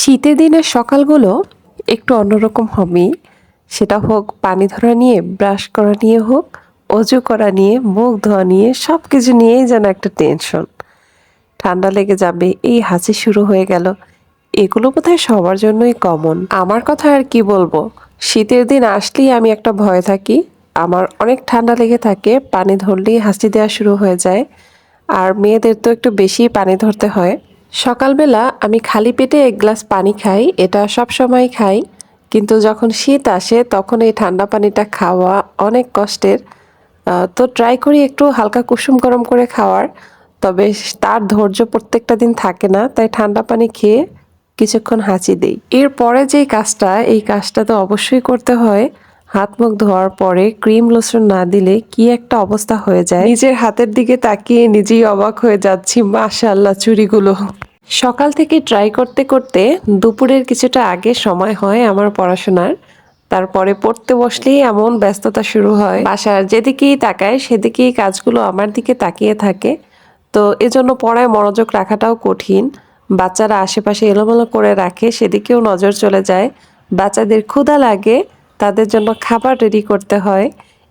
শীতের দিনের সকালগুলো একটু অন্যরকম হবেই। সেটা হোক পানি ধরা নিয়ে ব্রাশ করা নিয়ে হোক, অজু করা নিয়ে, মুখ ধোয়া নিয়ে সব কিছু নিয়েই যেন একটা টেনশন ঠান্ডা লেগে যাবে, এই হাসি শুরু হয়ে গেল। এগুলো বোধহয় সবার জন্যই কমন আমার কথা আর কি বলব? শীতের দিন আসলেই আমি একটা ভয় থাকি। আমার অনেক ঠান্ডা লেগে থাকে, পানি ধরলেই হাসি দেওয়া শুরু হয়ে যায়। আর মেয়েদের তো একটু বেশি পানি ধরতে হয়। সকালবেলা আমি খালি পেটে এক গ্লাস পানি খাই, এটা সব সময় খাই। কিন্তু যখন শীত আসে, তখন এই ঠান্ডা পানিটা খাওয়া অনেক কষ্টের। তো ট্রাই করি একটু হালকা কুসুম গরম করে খাওয়ার। তবে তার ধৈর্য প্রত্যেকটা দিন থাকে না, তাই ঠান্ডা পানি খেয়ে কিছুক্ষণ হাঁচি দেই। এরপরে যেই কাজটা, এই কাজটা তো অবশ্যই করতে হয়। হাত মুখ ধোয়ার পরে ক্রিম লোশন না দিলে কি একটা অবস্থা হয়ে যায়? নিজের হাতের দিকে তাকিয়ে নিজেই অবাক হয়ে যাচ্ছি মাশাল্লাহ চুরিগুলো। সকাল থেকে ট্রাই করতে করতে দুপুরের কিছুটা আগে সময় হয় আমার পড়াশোনার। তারপরে পড়তে বসলেই এমন ব্যস্ততা শুরু হয়। বাসার যেদিকেই তাকায়, সেদিকেই কাজগুলো আমার দিকে তাকিয়ে থাকে। তো এজন্য পড়ায় মনোযোগ রাখাটাও কঠিন। বাচ্চারা আশেপাশে এলোমেলো করে রাখে, সেদিকেও নজর চলে যায়। বাচ্চাদের ক্ষুধা লাগে তাদের জন্য খাবার রেডি করতে হয়।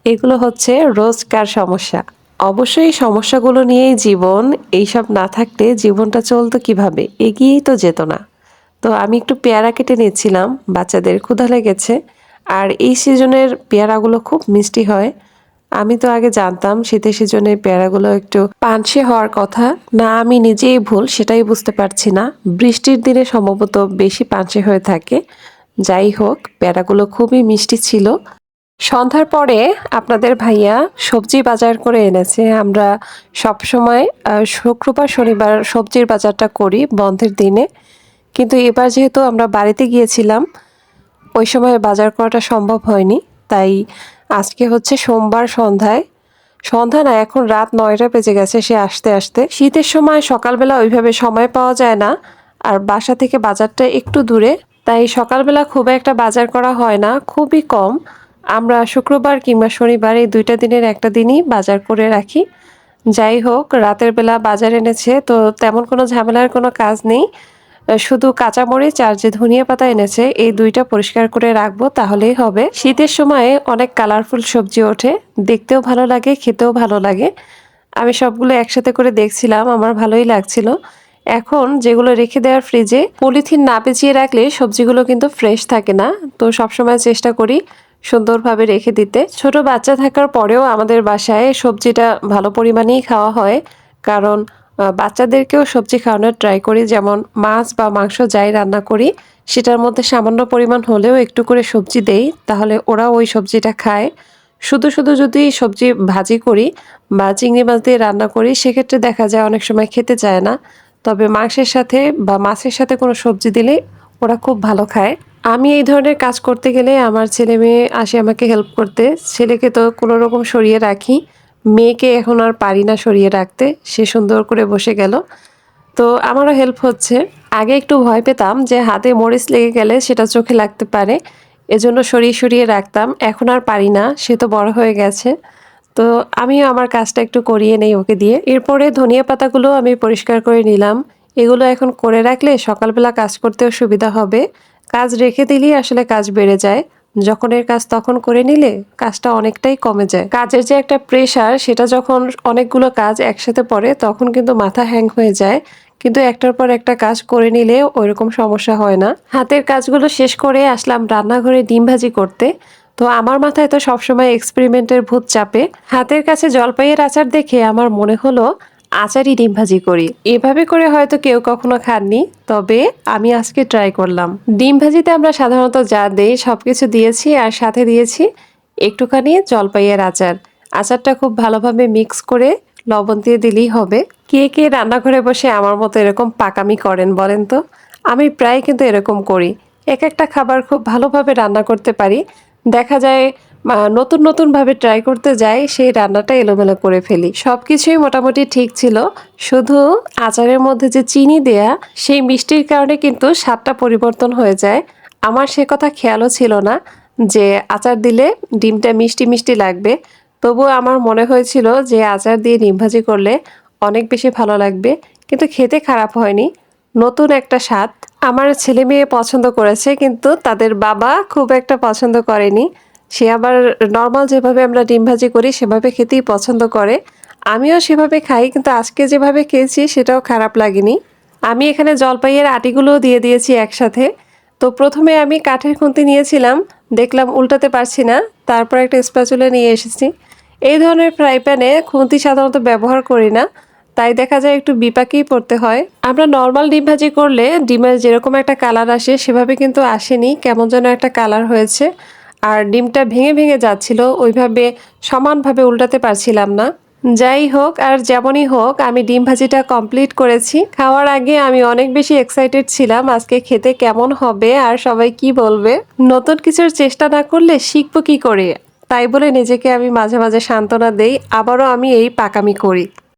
এগুলো হচ্ছে রোজকার সমস্যা। অবশ্যই এই সমস্যাগুলো নিয়েই জীবন, এইসব না থাকলে জীবনটা চলতো কীভাবে? এগিয়েই তো যেত না। তো আমি একটু পেয়ারা কেটে নিয়েছিলাম বাচ্চাদের ক্ষুধা লেগেছে। আর এই সিজনের পেয়ারাগুলো খুব মিষ্টি হয়। আমি তো আগে জানতাম শীতের সিজনে পেয়ারাগুলো একটু পানসে হওয়ার কথা। না, আমি নিজেই ভুল, সেটাই বুঝতে পারছি না। বৃষ্টির দিনে সম্ভবত বেশি পানসে হয়ে থাকে। যাই হোক, পেয়ারাগুলো খুবই মিষ্টি ছিল। সন্ধ্যার পরে আপনাদের ভাইয়া সবজি বাজার করে এনেছে। আমরা সবসময় শুক্রবার, শনিবার সবজির বাজারটা করি বন্ধের দিনে। কিন্তু এবার যেহেতু আমরা বাড়িতে গিয়েছিলাম, ওই সময় বাজার করাটা সম্ভব হয়নি। তাই আজকে হচ্ছে সোমবার সন্ধ্যায়। সন্ধ্যা না, এখন রাত নয়টা বেজে গেছে সে আসতে আসতে। শীতের সময় সকালবেলা ওইভাবে সময় পাওয়া যায় না। আর বাসা থেকে বাজারটা একটু দূরে। তাই সকালবেলা খুব একটা বাজার করা হয় না, খুবই কম। আমরা শুক্রবার কিংবা শনিবার এই দুইটা দিনের একটা দিনই বাজার করে রাখি। যাই হোক, রাতের বেলা বাজার এনেছে, তো তেমন কোনো ঝামেলার কোনো কাজ নেই। শুধু কাঁচামরিচ আর যে ধনিয়া পাতা এনেছে, এই দুইটা পরিষ্কার করে রাখব, তাহলেই হবে। শীতের সময়ে অনেক কালারফুল সবজি ওঠে, দেখতেও ভালো লাগে, খেতেও ভালো লাগে। আমি সবগুলো একসাথে করে দেখছিলাম, আমার ভালোই লাগছিল। এখন যেগুলো রেখে দেওয়ার ফ্রিজে পলিথিন না পেঁচিয়ে রাখলে সবজিগুলো কিন্তু ফ্রেশ থাকে না। তো সবসময় চেষ্টা করি সুন্দরভাবে রেখে দিতে। ছোট বাচ্চা থাকার পরেও আমাদের বাসায় সবজিটা ভালো পরিমাণেই খাওয়া হয়। কারণ বাচ্চাদেরকেও সবজি খাওয়ানোর ট্রাই করি। যেমন মাছ বা মাংস যাই রান্না করি, সেটার মধ্যে সামান্য পরিমাণ হলেও একটু করে সবজি দেই, তাহলে ওরা ওই সবজিটা খায়। শুধু শুধু যদি সবজি ভাজি করি বা চিংড়ি মাছ দিয়ে রান্না করি, সেক্ষেত্রে দেখা যায় অনেক সময় খেতে চায় না। তবে মাংসের সাথে বা মাছের সাথে কোনো সবজি দিলে ওরা খুব ভালো খায়। আমি এই ধরনের কাজ করতে গেলে আমার ছেলে মেয়ে আসে আমাকে হেল্প করতে। ছেলেকে তো কোনো রকম সরিয়ে রাখি। মেয়েকে এখন আর পারি না সরিয়ে রাখতে। সে সুন্দর করে বসে গেল। তো আমারও হেল্প হচ্ছে। আগে একটু ভয় পেতাম যে হাতে মরিচ লেগে গেলে সেটা চোখে লাগতে পারে। এজন্য সরিয়ে সরিয়ে রাখতাম। এখন আর পারি না। সে তো বড় হয়ে গেছে। তো আমিও আমার কাজটা একটু করিয়ে নেই ওকে দিয়ে। এরপরে ধনিয়া পাতাগুলো আমি পরিষ্কার করে নিলাম। এগুলো এখন করে রাখলে সকালবেলা কাজ করতেও সুবিধা হবে। কাজ রেখে দিলেই আসলে কাজ বেড়ে যায়। যখনের কাজ তখন করে নিলে কাজটা অনেকটাই কমে যায়। কাজের যে একটা প্রেশার সেটা যখন অনেকগুলো কাজ একসাথে পড়ে, তখন কিন্তু মাথা হ্যাং হয়ে যায়। কিন্তু একটার পর একটা কাজ করে নিলে ওইরকম সমস্যা হয় না। হাতের কাজগুলো শেষ করে আসলাম রান্নাঘরে ডিম ভাজি করতে। তো আমার মাথায় তো সবসময় এক্সপেরিমেন্টের ভূত চাপে। হাতের কাছে জলপাইয়ের আচার দেখে আমার মনে হলো, আচারই ডিম ভাজি করি। এভাবে করে হয়তো কেউ কখনো খাননি, তবে আমি আজকে ট্রাই করলাম। ডিম ভাজিতে আমরা সাধারণত যা দেই সব কিছু দিয়েছি আর সাথে দিয়েছি একটুখানি জলপাইয়ের আচার। আচারটা খুব ভালোভাবে মিক্স করে লবণ দিয়ে দিলেই হবে। কে কে রান্নাঘরে বসে আমার মতো এরকম পাকামি করেন বলেন তো? আমি প্রায় কিন্তু এরকম করি। এক একটা খাবার খুব ভালোভাবে রান্না করতে পারি। দেখা যায় নতুন নতুনভাবে ট্রাই করতে যাই, সেই রান্নাটা এলোমেলো করে ফেলি। সব কিছুই মোটামুটি ঠিক ছিল। শুধু আচারের মধ্যে যে চিনি দেয়া, সেই মিষ্টির কারণে কিন্তু স্বাদটা পরিবর্তন হয়ে যায়। আমার সে কথা খেয়ালও ছিল না যে আচার দিলে ডিমটা মিষ্টি মিষ্টি লাগবে। তবুও আমার মনে হয়েছিল যে আচার দিয়ে ডিম ভাজি করলে অনেক বেশি ভালো লাগবে। কিন্তু খেতে খারাপ হয়নি। নতুন একটা স্বাদ। আমার ছেলে মেয়ে পছন্দ করেছে, কিন্তু তাদের বাবা খুব একটা পছন্দ করেনি। সে আবার নর্মাল যেভাবে আমরা ডিম ভাজি করি, সেভাবে খেতেই পছন্দ করে। আমিও সেভাবে খাই, কিন্তু আজকে যেভাবে খেয়েছি, সেটাও খারাপ লাগেনি। আমি এখানে জলপাইয়ের আটিগুলোও দিয়ে দিয়েছি একসাথে। তো প্রথমে আমি কাঠের খুন্তি নিয়েছিলাম, দেখলাম উল্টাতে পারছি না, তারপর একটা স্প্যাচুলা নিয়ে এসেছি। এই ধরনের ফ্রাই প্যানে খুন্তি সাধারণত ব্যবহার করি না। তাই দেখা যায় একটু বিপাকেই পড়তে হয়। আমরা নর্মাল ডিম ভাজি করলে ডিমের যেরকম একটা কালার আসে সেভাবে কিন্তু আসেনি, কেমন যেন একটা কালার হয়েছে। আর ডিমটা ভেঙে ভেঙে যাচ্ছিল, ওইভাবে সমানভাবে উল্টাতে পারছিলাম না। যাই হোক, আর যেমনই হোক, আমি ডিম ভাজিটা কমপ্লিট করেছি। খাওয়ার আগে আমি অনেক বেশি এক্সাইটেড ছিলাম আজকে খেতে কেমন হবে আর সবাই কি বলবে। নতুন কিছুর চেষ্টা না করলে শিখব কি করে? তাই বলে নিজেকে আমি মাঝে মাঝে সান্ত্বনা দেই, আবারও আমি এই পাকামি করি।